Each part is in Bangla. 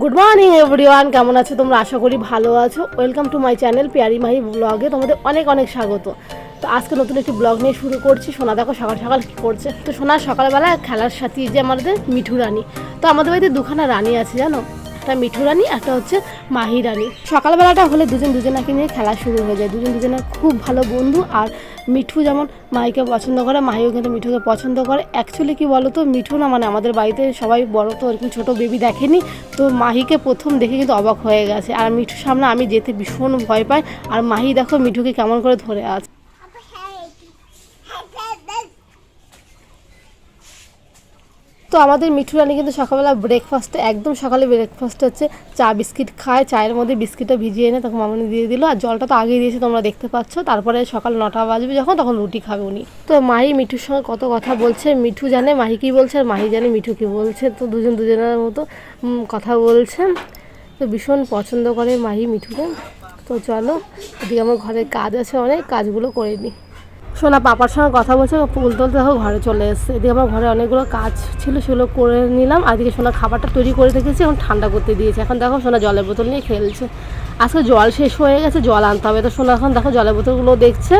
গুড মর্নিং এভরিওয়ান কেমন আছো তোমরা? আশা করি ভালো আছো। Welcome to my channel Piyari Mahi ব্লগে তোমাদের অনেক অনেক স্বাগত। তো আজকে নতুন একটি ব্লগ নিয়ে শুরু করছি। সোনা, দেখো সকাল সকাল কী করছে। তো সোনা, সকালবেলা খেলার সাথে যে আমাদের মিঠু রানী। তো আমাদের বাড়িতে দুখানা রানী আছে, জানো? একটা মিঠু রানী, একটা হচ্ছে মাহি রানী। সকালবেলাটা হলে দুজন দুজনাকে নিয়ে খেলা শুরু হয়ে যায়। দুজন দুজনের খুব ভালো বন্ধু আর মিঠু যেমন মাহিকে পছন্দ করে, মাহিও কিন্তু মিঠুকে পছন্দ করে। অ্যাকচুয়ালি কি বলো তো মিঠু না মানে আমাদের বাড়িতে সবাই বড় তো এরকম ছোটো বেবি দেখেনি। তো মাহিকে প্রথম দেখে কিন্তু অবাক হয়ে গেছে। আর মিঠুর সামনে আমি যেতে ভীষণ ভয় পাই। আর মাহি দেখো মিঠুকে কেমন করে ধরে আছে। তো আমাদের মিঠু রানী কিন্তু সকালবেলা ব্রেকফাস্টে একদম সকালে ব্রেকফাস্ট হচ্ছে চা, বিস্কিট খায়। চায়ের মধ্যে বিস্কিটটা ভিজিয়ে এনে তখন মামনি দিয়ে দিল। আর জলটা তো আগেই দিয়েছে, তোমরা দেখতে পাচ্ছ। তারপরে সকাল নটা বাজবে যখন, তখন রুটি খাবে উনি। তো মাহি মিঠুর সঙ্গে কত কথা বলছে, মিঠু জানে, মাহি কী বলছে, আর মাহি জানে মিঠু কী বলছে। তো দুজন দুজনের মতো কথা বলছে। তো ভীষণ পছন্দ করে মাহি মিঠুকে। তো চলো, এদিকে আমার ঘরে কাজ আছে অনেক, কাজগুলো করে নিই সোনা পাপার সঙ্গে কথা বলছে ফুল তুলতে দেখো ঘরে চলে এসছে। এদিকে আমার ঘরে অনেকগুলো কাজ ছিল, সেগুলো করে নিলাম। এদিকে সোনা খাবারটা তৈরি করে রেখেছি, এখন ঠান্ডা করতে দিয়েছে। এখন দেখো সোনা জলের বোতল নিয়ে খেলছে। আজকে জল শেষ হয়ে গেছে, জল আনতে হবে। তো সোনা এখন দেখো জলের বোতলগুলো দেখছে,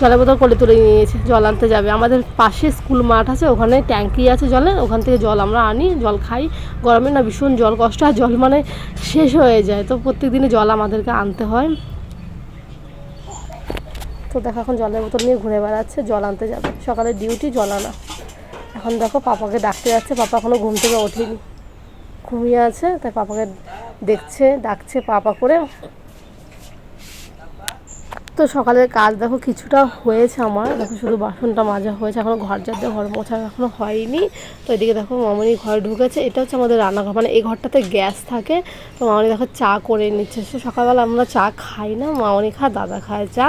জলের বোতল কোলে তুলে নিয়েছে, জল আনতে যাবে। আমাদের পাশে স্কুল মাঠ আছে, ওখানে ট্যাঙ্কি আছে জলের, ওখান থেকে জল আমরা আনি, জল খাই। গরমে না ভীষণ জল কষ্ট আর জল মানে শেষ হয়ে যায়। তো প্রত্যেক দিনই জল আমাদেরকে আনতে হয়। তো দেখো এখন জলের বোতল নিয়ে ঘুরে বেড়াচ্ছে, জল আনতে যাবে। সকালে ডিউটি জল আনা। এখন দেখো পাপাকে ডাকতে যাচ্ছে, পাপা এখনও ঘুম থেকে ওঠেনি। ঘুমিয়ে আছে, তাই পাপাকে দেখছে, ডাকছে পাপা করে। তো সকালের কাজ দেখো কিছুটা হয়েছে আমার। দেখো শুধু বাসনটা মাজা হয়েছে, এখনও ঘর যাতে ঘর মোছা এখনও হয়নি। তো এদিকে দেখো মামনি ঘর ঢুকেছে, এটা হচ্ছে আমাদের রান্নাঘর। মানে এই ঘরটাতে গ্যাস থাকে, তো মামনি দেখো চা করে নিচ্ছে। সকালবেলা আমরা চা খাই না, মামনি খা দাদা খায় চা।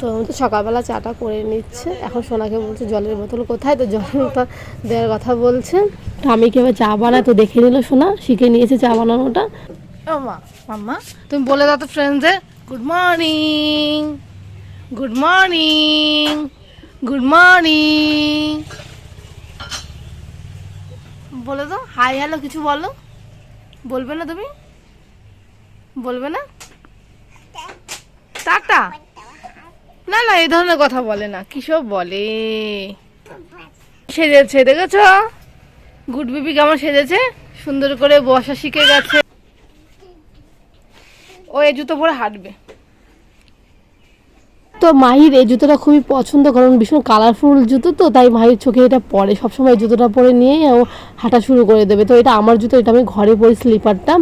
তো তো সকালবেলা চাটা করে নিচ্ছে। এখন সোনাকে বলছে জলের বোতল কোথায়? তো জলের বোতল দেওয়ার কথা বলছে। তো আমি কীভাবে চা বানাই? তো দেখে নিল সোনা শিখে নিয়েছে চা বানানোটা। মা মাম্মা তুমি বলে দাও তো ফ্রেন্ডসে good morning good morning good morning. বলে দাও হাই হ্যালো কিছু বলো। বলবে না তুমি? বলবে না? টাটা। না না, এই ধরনের কথা বলে না। কিসব বলে? সেজেছে, দেখেছ? গুড বিবি কেমন সেজেছে? সুন্দর করে বসা শিখে গেছে। ও এই জুতো পরে হাঁটবে। তো মাহির এই জুতোটা খুবই পছন্দ, কারণ ভীষণ কালারফুল জুতো তো, তাই মাহির চোখে এটা পরে। সবসময় জুতোটা পরে নিয়ে ও হাঁটা শুরু করে দেবে। তো এটা আমার জুতো, এটা আমি ঘরে পরি স্লিপারটা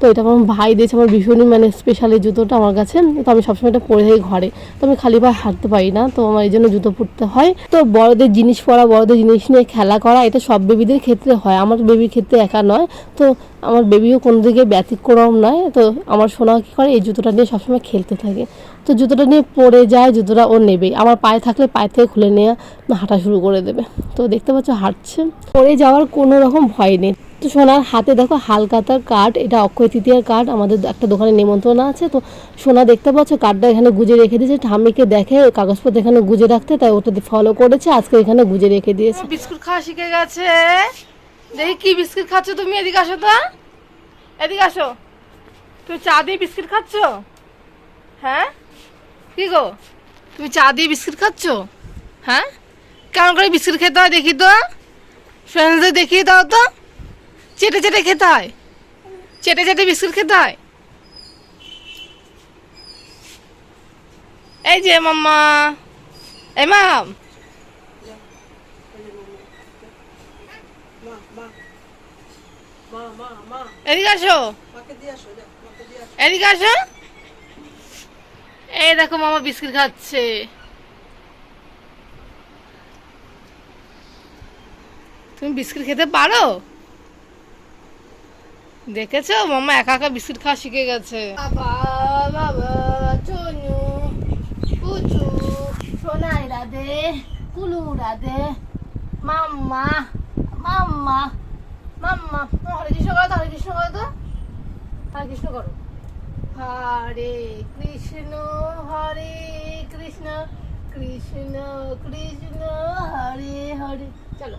তো এটা আমার ভাই দিয়েছে, আমার ভীষণই মানে স্পেশাল এই জুতোটা আমার কাছে। তো আমি সবসময় এটা পরে থাকি ঘরে। তো আমি খালি পায়ে হাঁটতে পারি না, তো আমার এই জন্য জুতো পরতে হয়। তো বড়দের জিনিস পরা, বড়দের জিনিস নিয়ে খেলা করা, এটা সব বেবিদের ক্ষেত্রে হয়। আমার বেবির ক্ষেত্রে একা নয়। তো আমার বেবিও কোনো দিকে ব্যতিক্রম নয়। তো আমার সোনা কী করে, এই জুতোটা নিয়ে সবসময় খেলতে থাকে। তো জুতোটা নিয়ে পরে যায়, জুতোটা ও নেবেই। আমার পায়ে থাকলে পায়ে থেকে খুলে নিয়ে, হাঁটা শুরু করে দেবে। তো দেখতে পাচ্ছ, হাঁটছে। পরে যাওয়ার কোনো রকম ভয় নেই। তো সোনার হাতে দেখো হালকাতার কার্ড এটা অক্ষয় তৃতীয়ার কার্ড আমাদের একটা দোকানে নিমন্ত্রণ আছে, তো সোনা দেখতে পাচ্ছ কার্ডটা এখানে গুজে রেখে দিয়েছে, ঠাম্মিকে দেখে কাগজপত্র এখানে গুজে রাখতে, তাই ওটা ফলো করেছে, আজকে এখানে গুজে রেখে দিয়েছে। বিস্কুট খাওয়া শিখে গেছে। দেখি কি বিস্কুট খাচ্ছ তুমি, এদিকে আসো তো। এদিকে আসো। তুমি চা দিয়ে বিস্কুট খাচ্ছ? হ্যাঁ? কি গো? তুমি চা দিয়ে বিস্কুট খাচ্ছ? হ্যাঁ? কেমন করে বিস্কুট খেতে হয় দেখি তো। ফ্রেন্ডসদের দেখিয়ে দাও তো। চেটে চেটে খেতে হয়। চেটে চেটে বিস্কুট খেতে হয়। এই যে মাম্মা এই মাম। এই দেখো মামা বিস্কুট খাচ্ছে। তুমি বিস্কুট খেতে পারো? দেখেছ? মামা একা একা বিস্কুট খাওয়া শিখে গেছে। সোনাই রাধে কুলু রাধে মাম্মা মাম্মা মাম্মা হরে কৃষ্ণ করো হরে কৃষ্ণ তো কৃষ্ণ হরে কৃষ্ণ হরে কৃষ্ণ কৃষ্ণ কৃষ্ণ হরে। হরে চলো।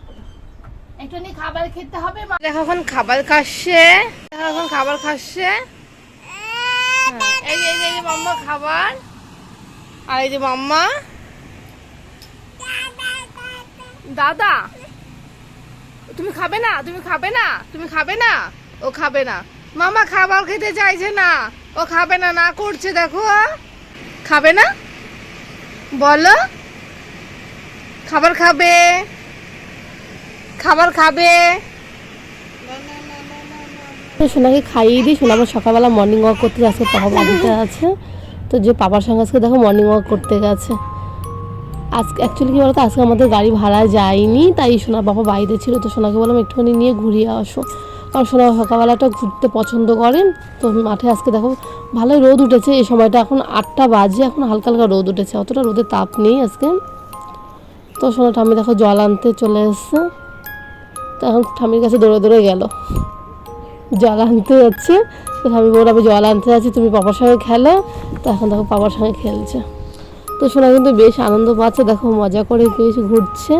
একটুখানি খাবার খেতে হবে দেখো এখন খাবার খাচ্ছে। দেখো এখন খাবার খাচ্ছে। হ্যাঁ, এই এই যে মাম্মা খাবার। আর এই যে মাম্মা। দাদা তুমি খাবে না? তুমি খাবে না? তুমি খাবে না? ও খাবে না। মামা খাবার খেতে চাইছে না। ও খাবে না না করছে দেখো। খাবে না? বলো। খাবার খাবে। খাবার খাবে। সোনাকে খাইয়ে দিই সোনা আবার সকালবেলা মর্নিং ওয়াক করতে যাচ্ছে পাপা বাড়িতে আছে। তো যে পাপার সঙ্গে আজকে দেখো মর্নিং ওয়াক করতে গেছে। আজকে অ্যাকচুয়ালি কি বলতো আজকে আমাদের গাড়ি ভাড়া যায়নি তাই সোনা বাবা বাড়িতে ছিল তো সোনাকে বললাম একটুখানি নিয়ে ঘুরিয়ে আসো। কারণ সোনা সকালবেলাটা ঘুরতে পছন্দ করেন তো মাঠে আজকে দেখো ভালোই রোদ উঠেছে এই সময়টা এখন আটটা বাজে এখন হালকা হালকা রোদ উঠেছে অতটা রোদের তাপ নেই আজকে। তো সোনাটা আমি দেখো জল আনতে চলে এসছে। তো এখন ঠাম্মির কাছে দৌড়ে দৌড়ে গেল। জল আনতে যাচ্ছে। তো ঠাম্মি বলল, আমি জল আনতে যাচ্ছি, তুমি পাপার সঙ্গে খেলো। তো এখন দেখো পাপার সঙ্গে খেলছে। তো সোনা কিন্তু বেশ আনন্দ পাচ্ছে। দেখো মজা করে বেশ ঘুরছে।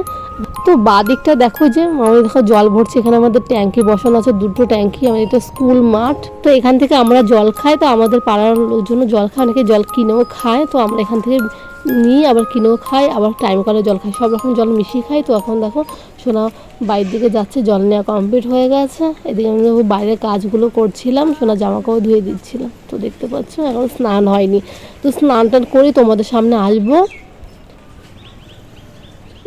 তো বাদিকটা দেখো যে আমি দেখো জল ভরছে। এখানে আমাদের ট্যাঙ্কি বসানো আছে, দুটো ট্যাঙ্কি, আমাদের এটা স্কুল মাঠ। তো এখান থেকে আমরা জল খাই, তো আমাদের পাড়ার লোকজন জল খায়, অনেকে জল কিনেও খায়। তো আমরা এখান থেকে নিই আবার কিনেও খাই আবার টাইম করে জল খাই সব রকম জল মিশিয়ে খাই তো এখন দেখো, সোনা বাইরের দিকে যাচ্ছে, জল নেওয়া কমপ্লিট হয়ে গেছে। এদিকে আমি বাইরের কাজগুলো করছিলাম, সোনা জামা কাপড় ধুয়ে দিচ্ছিলাম। তো দেখতে পাচ্ছ, এখন স্নান হয়নি। তো স্নান টান করে তোমাদের সামনে আসব।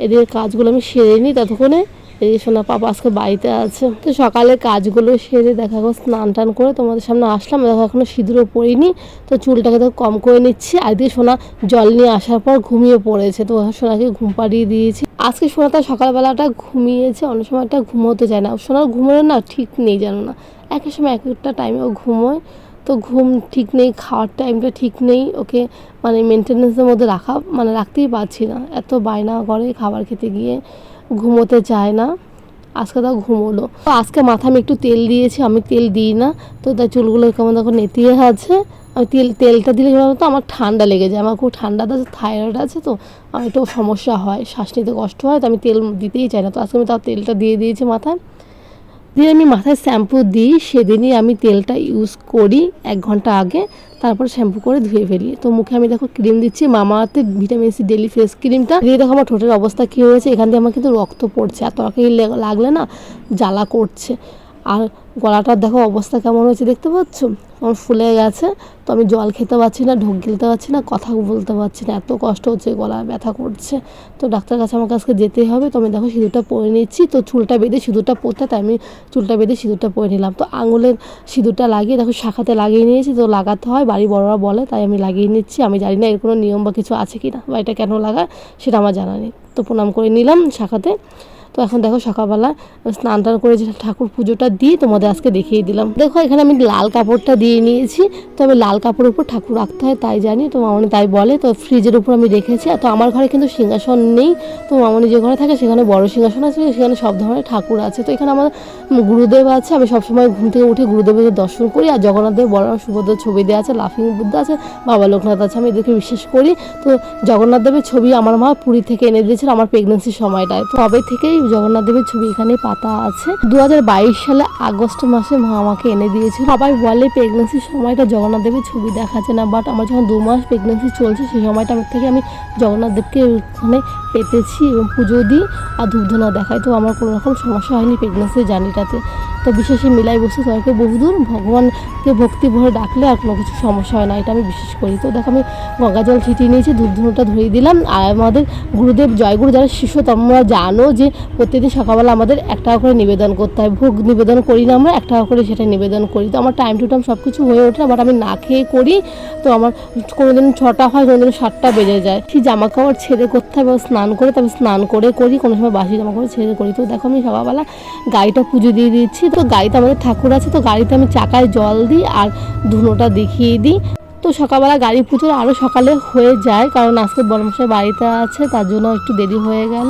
এদিকে কাজগুলো আমি সেরে নিই ততক্ষণে। এদিকে সোনা পাপা আজকে বাড়িতে আছে। তো সকালে কাজগুলো সেরে দেখা গেল স্নান টান করে তোমাদের সামনে আসলাম। দেখো এখনও সিঁদুরও পরিনি তো চুলটাকে তো কম করে নিচ্ছি। আর দিয়ে সোনা জল নিয়ে আসার পর ঘুমিয়ে পড়েছে। তো সোনাকে ঘুম পাড়িয়ে দিয়েছি। আজকে সোনা তার সকালবেলাটা ঘুমিয়েছে অন্য সময়টা ঘুমোতে চায় না। সোনার ঘুমোনো না ঠিক নেই, জানো না। এক এক সময় এক একটা টাইমে ও ঘুমোয়। তো ঘুম ঠিক নেই, খাওয়ার টাইমটা ঠিক নেই। ওকে মানে মেনটেন্যান্সের মধ্যে রাখা মানে রাখতেই পারছি না। এত বায়না করে খাবার খেতে গিয়ে। ঘুমোতে চায় না। আজকে তাও ঘুমোলো। তো আজকে মাথা আমি একটু তেল দিয়েছি, আমি তেল দিই না। তো তার চুলগুলো কেমন দেখো নেতিয়ে আছে। আমি তেল, তেলটা দিলে তো? আমার ঠান্ডা লেগে যায়। আমার খুব ঠান্ডা আছে, থাইরয়েড আছে তো। আমার একটু সমস্যা হয়, শ্বাস নিতে কষ্ট হয়, তো আমি তেল দিতেই চাই না। তো আজকে আমি তাও তেলটা দিয়ে দিয়েছি মাথায়। দিয়ে আমি মাথায় শ্যাম্পু দিই, সেদিনই আমি তেলটা ইউজ করি এক ঘণ্টা আগে, তারপর শ্যাম্পু করে ধুয়ে ফেলি। তো মুখে আমি দেখো ক্রিম দিচ্ছি মামাতে ভিটামিন সি ডেলি ফেস ক্রিমটা দিয়ে দেখো আমার ঠোঁটের অবস্থা কী হয়েছে, এখান দিয়ে আমার কিন্তু রক্ত পড়ছে আর তরকারি লাগলে না জ্বালা করছে। আর গলাটার দেখো অবস্থা কেমন হয়েছে দেখতে পাচ্ছ? আমার ফুলে গেছে, তো আমি জল খেতে পারছি না, ঢোক গিলতে পারছি না, কথা বলতে পারছি না, এত কষ্ট হচ্ছে, গলা ব্যথা করছে। তো ডাক্তার কাছে আমাকে আজকে যেতেই হবে, তো আমি দেখো সিঁদুরটা পরে নিচ্ছি, তো চুলটা বেঁধে সিঁদুরটা পরতে, তাই আমি চুলটা বেঁধে সিঁদুরটা পরে নিলাম। তো আঙুলের সিঁদুরটা লাগিয়ে দেখো শাখাতে লাগিয়ে নিয়েছি, তো লাগাতে হয় বাড়ি বড়রা বলে, তাই আমি লাগিয়ে নিচ্ছি। আমি জানি না এর কোনো নিয়ম বা কিছু আছে কি না বা এটা কেন লাগায়, সেটা আমার জানা নেই। তো প্রণাম করে নিলাম শাখাতে। তো এখন দেখো সকালবেলা স্নান টান করে ঠাকুর পুজোটা দিয়ে তোমাদের আজকে দেখিয়ে দিলাম। দেখো এখানে আমি লাল কাপড়টা দিয়ে নিয়েছি তো আমি লাল কাপড়ের উপর ঠাকুর রাখতে হয়, তাই জানি। তো মামনি তাই বলে, তো ফ্রিজের উপর আমি রেখেছি। তো আমার ঘরে কিন্তু সিংহাসন নেই, তো মামনি যে ঘরে থাকে সেখানে বড় সিংহাসন আছে, সেখানে সব ধরনের ঠাকুর আছে। তো এখানে আমার গুরুদেব আছে, আমি সবসময় ঘুম থেকে উঠে গুরুদেবের দর্শন করি। আর জগন্নাথ দেব, বড় সুভদ্র ছবি দেওয়া আছে, লাফিং বুদ্ধ আছে, বাবা লোকনাথ আছে, আমি এদেরকে বিশ্বাস করি। তো জগন্নাথ দেবের ছবি আমার মা পুরী থেকে এনে দিয়েছিল, আমার প্রেগনেন্সির সময়টায়। তো তবে থেকেই জগন্নাথ দেবের ছবি এখানে পাতা আছে। দু হাজার বাইশ সালে আগস্ট মাসে মা আমাকে এনে দিয়েছিল। সবাই বলে প্রেগনেন্সির সময়টা জগন্নাথ দেবের ছবি দেখাচ্ছে না বাট আমার যখন দু মাস প্রেগনেন্সি চলছে, সেই সময়টা আমার থেকে আমি জগন্নাথ দেবকে ওখানে পেতেছি এবং পুজো দিই আর ধূপধনা দেখাই। তো আমার কোনো রকম সমস্যা হয়নি প্রেগনেন্সির জার্নিটাতে তো বিশেষে মিলাই বসে তোমাকে বহুদূর ভগবানকে ভক্তি ভরে ডাকলে আর কোনো কিছু সমস্যা হয় না, এটা আমি বিশ্বাস করি। তো দেখো আমি গঙ্গা জল ছিটিয়ে নিয়েছি ধূপ ধরিয়ে দিলাম। আর আমাদের গুরুদেব, জয়গুরু যারা শিষ্য তোমরা জানো যে প্রত্যেকদিন সকালবেলা আমাদের এক টাকা করে নিবেদন করতে হয়। ভোগ নিবেদন করি না আমরা, এক টাকা করে সেটা নিবেদন করি। তো আমার টাইম টু টাইম সব কিছু হয়ে ওঠে বাট আমি না খেয়ে করি, তো আমার কোনোদিন ছটা হয়, কোনোদিন সাতটা বেজে যায়। সেই জামা কাপড় ছেড়ে করতে হবে স্নান করে, তবে স্নান করে করি, কোনো সময় বাসি জামা কাপড় ছেড়ে করি। তো দেখো আমি সকালবেলা গাড়িটা পুজো দিয়ে দিচ্ছি। তো গাড়িতে আমাদের ঠাকুর আছে, তো গাড়িতে আমি চাকায় জল দিই আর ধুনোটা দেখিয়ে দিই। সকালবেলা গাড়ি পুজো আরও সকালে হয়ে যায়, কারণ আজকে বড়মশাই বাড়িতে আছে, তার জন্য একটু দেরি হয়ে গেল।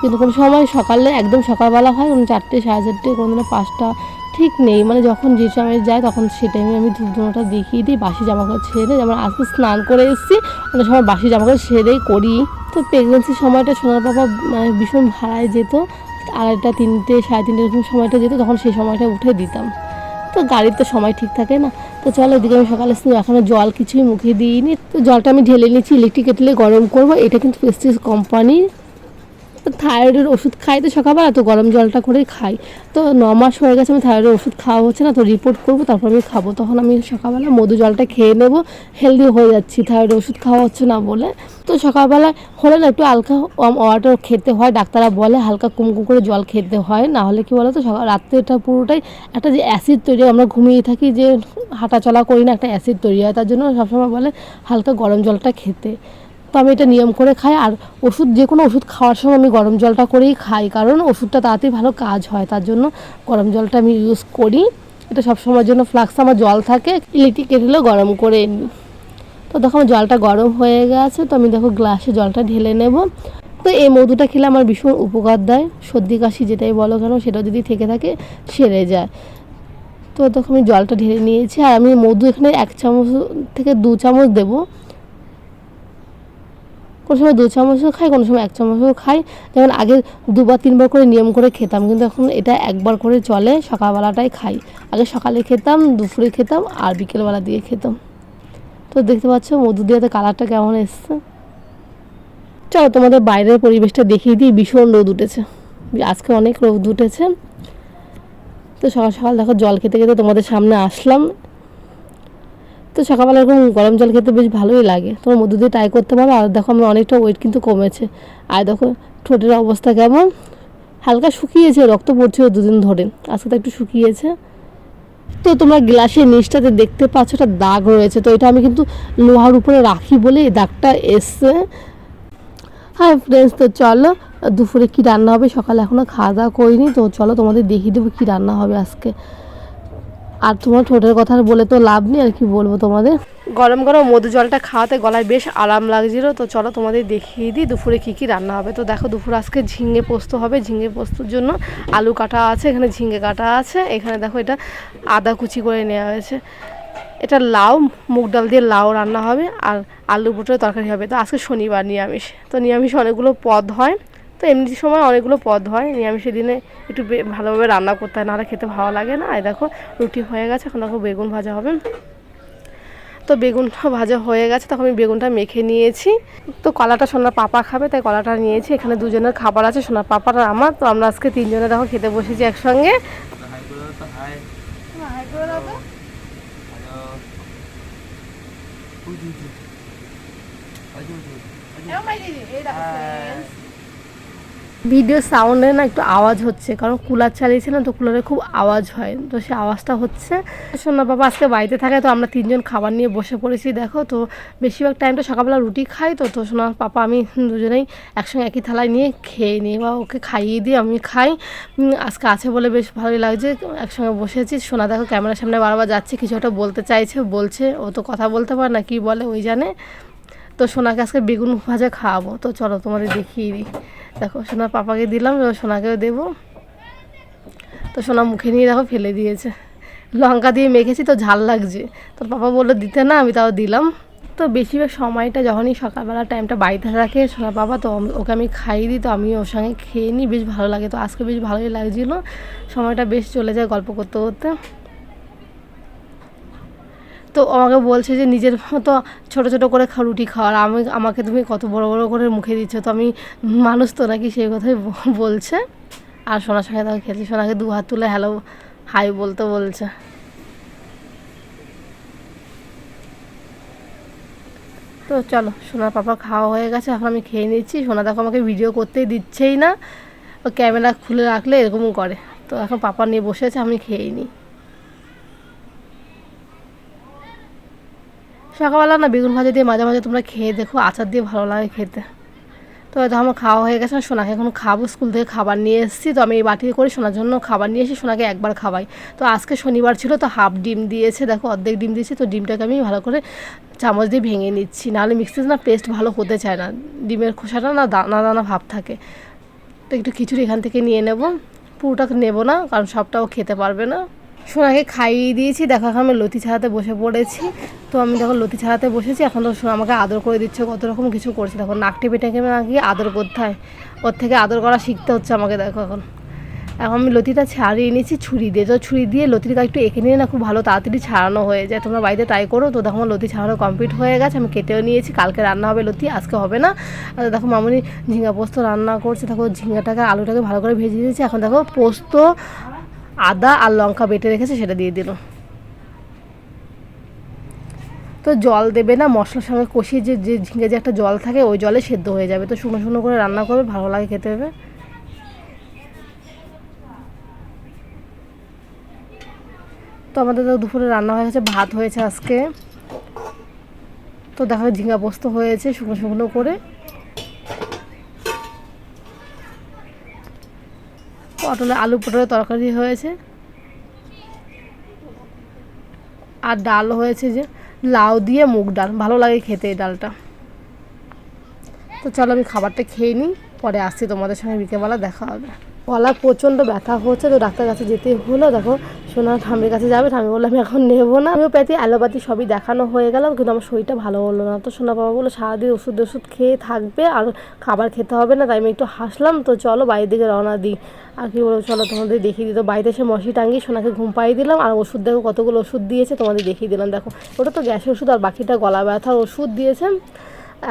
কিন্তু কোনো সময় সকালে, একদম সকালবেলা হয়, কোনো চারটে, সাড়ে চারটে কোনো দিনও পাঁচটা ঠিক নেই। মানে যখন যে সময় যায়, তখন সে টাইমে আমি ধূপ ধুনোটা দেখিয়ে দিই, বাসি জামা কাপড় ছেড়ে যেমন আজকে স্নান করে এসেছি, অনেক সময় বাসি জামা কাপড় ছেড়েই করি। তো প্রেগনেন্সির সময়টা সোনার বাবা মানে ভীষণ ভাড়ায় যেত, আড়াইটা, তিনটে, সাড়ে তিনটে সময়টা যেত, তখন সেই সময়টা উঠে দিতাম। তো গাড়ির তো সময় ঠিক থাকে না। তো চলো এদিকে আমি সকালে স্নান- এখনও জল কিছুই মুখে দিইনি। তো জলটা আমি ঢেলে নিচ্ছি ইলেকট্রিক কেটলে গরম করব। এটা কিন্তু প্রেস্টিজ কোম্পানির থাইরয়েডের ওষুধ খাই তো সকালবেলা তো গরম জলটা করেই খাই। তো ন মাস হয়ে গেছে আমি থাইরয়েডের ওষুধ খাওয়া হচ্ছে না তো রিপোর্ট করব তারপর আমি খাব। তখন আমি সকালবেলা মধু জলটা খেয়ে নেব হেলদি হয়ে যাচ্ছি থাইরয়েডের ওষুধ খাওয়া হচ্ছে না বলে। তো সকালবেলা হলে না একটু হালকা ওয়াটার খেতে হয় ডাক্তাররা বলে হালকা কুমকুম করে জল খেতে হয় না হলে কি বলো তো সকাল রাত্রে এটা পুরোটাই একটা যে অ্যাসিড তৈরি হয়, আমরা ঘুমিয়ে থাকি যে হাঁটা চলা করি না একটা অ্যাসিড তৈরি হয় তার জন্য সবসময় বলে হালকা গরম জলটা খেতে। তো আমি এটা নিয়ম করে খাই আর ওষুধ যে কোনো ওষুধ খাওয়ার সময় আমি গরম জলটা করেই খাই। কারণ ওষুধটা তাড়াতাড়ি ভালো কাজ হয়, তার জন্য গরম জলটা আমি ইউজ করি। এটা সবসময়ের জন্য ফ্লাক্স আমার জল থাকে ইলেকট্রিক কেটেলে গরম করে নিই তো দেখো আমার জলটা গরম হয়ে গেছে, তো আমি দেখো গ্লাসে জলটা ঢেলে নেব। তো এই মধুটা খেলে আমার ভীষণ উপকার দেয়। সর্দি, কাশি যেটাই বলো কেন সেটা যদি থেকে থাকে সেরে যায়। তো দেখো আমি জলটা ঢেলে নিয়েছি, আর আমি মধু এখানে এক চামচ থেকে দু চামচ দেবো। কোনো সময় দু চামচও খাই, কোনো সময় এক চামচও খাই। যেমন আগে দুবার, তিনবার করে নিয়ম করে খেতাম, কিন্তু এখন এটা একবার করে চলে, সকালবেলাটাই খাই। আগে সকালে খেতাম, দুপুরে খেতাম, আর বিকেলবেলা দিয়ে খেতাম। তো দেখতে পাচ্ছ মধু দিয়াতে কালারটা কেমন এসছে। চলো তোমাদের বাইরের পরিবেশটা দেখিয়ে দিই, ভীষণ রোদ উঠেছে। আজকে অনেক রোদ উঠেছে। তো সকাল সকাল দেখো জল খেতে খেতে তোমাদের সামনে আসলাম। তো সকালবেলা এরকম গরম জল খেতে বেশ ভালোই লাগে। তোমার মধু দিয়ে ট্রাই করতে পারো, আর দেখো আমার অনেকটা ওয়েট কিন্তু কমেছে। আর দেখো ঠোঁটের অবস্থা কেমন? হালকা শুকিয়েছে, রক্ত পড়ছিল দুদিন ধরে। আজকে তো একটু শুকিয়েছে। তো তোমরা গ্লাসের নিচটাতে দেখতে পাচ্ছ, একটা দাগ রয়েছে। তো এটা আমি কিন্তু লোহার উপরে রাখি বলে এই দাগটা এসছে। হ্যাঁ ফ্রেন্ডস তো চলো, দুপুরে কি রান্না হবে? সকালে এখনও খাওয়া দাওয়া করিনি। তো চলো তোমাদের দেখিয়ে দেবো কি রান্না হবে আজকে। আর তোমার ঠোঁটের কথা বলে তো লাভ নেই, আর কি বলব তোমাদের? গরম গরম মধু জলটা খাওয়াতে গলায় বেশ আরাম লাগছিল, তো চলো তোমাদের দেখিয়ে দিই দুপুরে কী কী রান্না হবে। তো দেখো দুপুরে আজকে ঝিঙে পোস্ত হবে, ঝিঙে পোস্তর জন্য আলু কাটা আছে, এখানে ঝিঙে কাটা আছে, এখানে দেখো এটা আদা কুচি করে নেওয়া হয়েছে। এটা লাউ, মুগ ডাল দিয়ে লাউ রান্না হবে, আর আলু পটলের তরকারি হবে। তো আজকে শনিবার নিরামিষ, তো নিরামিষ অনেকগুলো পদ হয়। তো এমনি সময় অনেকগুলো পদ হয় নিরামিষের দিনে একটু বে- ভালোভাবে রান্না করতে হয় নাহলে খেতে ভালো লাগে না এই দেখো রুটি হয়ে গেছে এখন দেখো বেগুন ভাজা হবে তো বেগুনটা ভাজা হয়ে গেছে তখন আমি বেগুনটা মেখে নিয়েছি তো কলাটা সোনার পাপা খাবে তাই কলাটা নিয়েছি এখানে দুজনের খাবার আছে সোনার আর আমার তো আমরা আজকে তিনজনে দেখো খেতে বসেছি একসঙ্গে এই। ভিডিও সাউন্ডে না একটু আওয়াজ হচ্ছে, কারণ কুলার চালিয়েছে না, তো কুলারে খুব আওয়াজ হয়। তো সে আওয়াজটা হচ্ছে। সোনা বাবা, আজকে বাড়িতে থাকে, তো আমরা তিনজন খাবার নিয়ে বসে পড়েছি, দেখো। তো বেশিরভাগ টাইমটা সকালবেলা রুটি খাই, তো তো সোনা পাপা, আমি দুজনেই একসঙ্গে একই থালায় নিয়ে খেয়ে নিই। বা ওকে খাইয়ে দিই, আমি খাই। আজকে আছে বলে বেশ ভালোই লাগছে, একসঙ্গে বসেছি। সোনা দেখো, ক্যামেরার সামনে বারবার যাচ্ছে, কিছু একটা বলতে চাইছে, বলছে, ও তো কথা বলতে পারে না, কি বলে, ওই জানে। তো সোনাকে আজকে বেগুন ভাজা খাওয়াবো, তো চলো তোমাদের দেখিয়ে দিই। দেখো সোনার পাপাকে দিলাম, এবার সোনাকেও দেবো। তো সোনা মুখে নিয়ে দেখো, ফেলে দিয়েছে। লঙ্কা দিয়ে মেখেছি, তো ঝাল লাগছে। তোর পাপা বলল, দিতে না, আমি তাও দিলাম। তো বেশিরভাগ সময়টা যখনই সকালবেলা টাইমটা বাড়িতে রাখে সোনা বাবা তো ওকে আমি খাইয়ে দিই, তো আমি ওর সঙ্গে খেয়ে নিই। বেশ ভালো লাগে, তো আজকে বেশ ভালোই লাগছিল। সময়টা বেশ চলে যায় গল্প করতে করতে। তো আমাকে বলছে যে নিজের মতো ছোট ছোট করে রুটি খাওয়ার আমি আমাকে তুমি কত বড় বড় করে মুখে দিচ্ছ, তো আমি মানুষ তো নাকি সেই কথাই বলছে। আর সোনার সঙ্গে তাকে খেলছি সোনাকে দু হাত তুলে হ্যালো হাই বলতে বলছে। তো চলো, সোনার পাপা খাওয়া হয়ে গেছে। এখন আমি খেয়ে নিচ্ছি। সোনা দেখো আমাকে ভিডিও করতেই দিচ্ছেই না। ও ক্যামেরা খুলে রাখলে এরকম করে। তো এখন পাপা নিয়ে বসে আছে, আমি খেয়ে নিই সকালবেলা না বেগুন ভাজা দিয়ে মাঝে মাঝে তোমরা খেয়ে দেখো, আচার দিয়ে ভালো লাগে খেতে। তো হয়তো আমার খাওয়া হয়ে গেছে সোনাকে এখন খাব, স্কুল থেকে খাবার নিয়ে এসেছি। তো আমি এই বাটি করে সোনার জন্য খাবার নিয়ে এসে সোনাকে একবার খাওয়াই। তো আজকে শনিবার ছিল, তো হাফ ডিম দিয়েছে। দেখো, অর্ধেক ডিম দিয়েছে, তো ডিমটাকে আমি ভালো করে চামচ দিয়ে ভেঙে নিচ্ছি। নাহলে মিক্সিতে না পেস্ট ভালো হতে চায় না। ডিমের খোসাটা না দানা দানা ভাব থাকে। তো একটু খিচুড়ি এখান থেকে নিয়ে নেব। পুরোটা নেব না, কারণ সবটাও খেতে পারবে না। সোনাকে খাইয়ে দিয়েছি। দেখো, এখন আমি লতি ছাড়াতে বসে পড়েছি। তো আমি দেখো, লতি ছাড়াতে বসেছি। এখন তো সোনা আমাকে আদর করে দিচ্ছে কত রকম কিছু করছে। দেখো, নাক টেপে টেপে নাকি আদর করতে হয়। ওর থেকে আদর করা শিখতে হচ্ছে আমাকে, দেখো এখন। এখন আমি লতিটা ছাড়িয়ে নিয়েছি ছুরি দিয়ে। তো ছুরি দিয়ে লতির গাছ একটু এঁকে নিয়ে না খুব ভালো, তাড়াতাড়ি ছাড়ানো হয়ে যায়। তোমরা বাড়িতে ট্রাই করো। তো দেখো, আমার লতি ছাড়ানো কমপ্লিট হয়ে গেছে। আমি কেটেও নিয়েছি। কালকে রান্না হবে লতি, আজকে হবে না। আর দেখো, মামুনি ঝিঙ্গা পোস্ত রান্না করছে। দেখো ঝিঙ্গাটাকে আলুটাকে ভালো করে ভেজে দিয়েছি এখন দেখো, পোস্ত আদা আর লঙ্কা বেটে রেখেছে, সেটা দিয়ে দিল। তো জল দেবে না, মশলার সঙ্গে কষিয়ে যে যে ঝিঙে যে একটা জল থাকে, ওই জলে সেদ্ধ হয়ে যাবে। তো শুকনো শুকনো করে রান্না করবে, ভালো লাগে খেতে হবে। তো আমাদের তো দুপুরে রান্না হয়ে গেছে, ভাত হয়েছে আজকে। তো দেখা ঝিঙ্গা পোস্ত হয়েছে শুকনো শুকনো করে। পটলে আলু পটলের তরকারি হয়েছে। আর ডাল হয়েছে যে লাউ দিয়ে মুগ ডাল। ভালো লাগে খেতে এই ডালটা। তো চলো আমি খাবারটা খেয়ে নিই, পরে আসছি তোমাদের সঙ্গে বিকেলবেলা দেখা হবে। গলা প্রচণ্ড ব্যথা হচ্ছে, তো ডাক্তার কাছে যেতে হলো। দেখো, সোনা ঠাম্মির কাছে যাবে, ঠাম্মি বলল, আমি এখন নেব না। হোমিওপ্যাথি অ্যালোপ্যাথি সবই দেখানো হয়ে গেল, কিন্তু আমার শরীরটা ভালো হলো না। তো সোনা বাবা বলল, সারাদিন ওষুধ ওষুধ খেয়ে থাকবে, আর খাবার খেতে হবে না। তাই আমি একটু হাসলাম, তো চলো বাইরের দিকে রওনা দিই। আর কি বলব, চলো তোমাদের দেখিয়ে দিই। তো বাড়িতে এসে মশি টাঙ্গি সোনাকে ঘুম পাড়িয়ে দিলাম, আর ওষুধ দেখো কতগুলো ওষুধ দিয়েছে, তোমাদের দেখিয়ে দিলাম। দেখো, ওটা তো গ্যাসের ওষুধ, আর বাকিটা গলা ব্যথার ওষুধ দিয়েছে।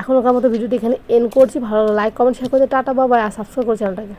এখনকার মতো ভিডিওটি এখানে এন্ড করছি। ভালো লাইক কমেন্ট শেয়ার করতে টাটা বাবা আর সাবস্ক্রাইব করে চ্যানেলটাকে।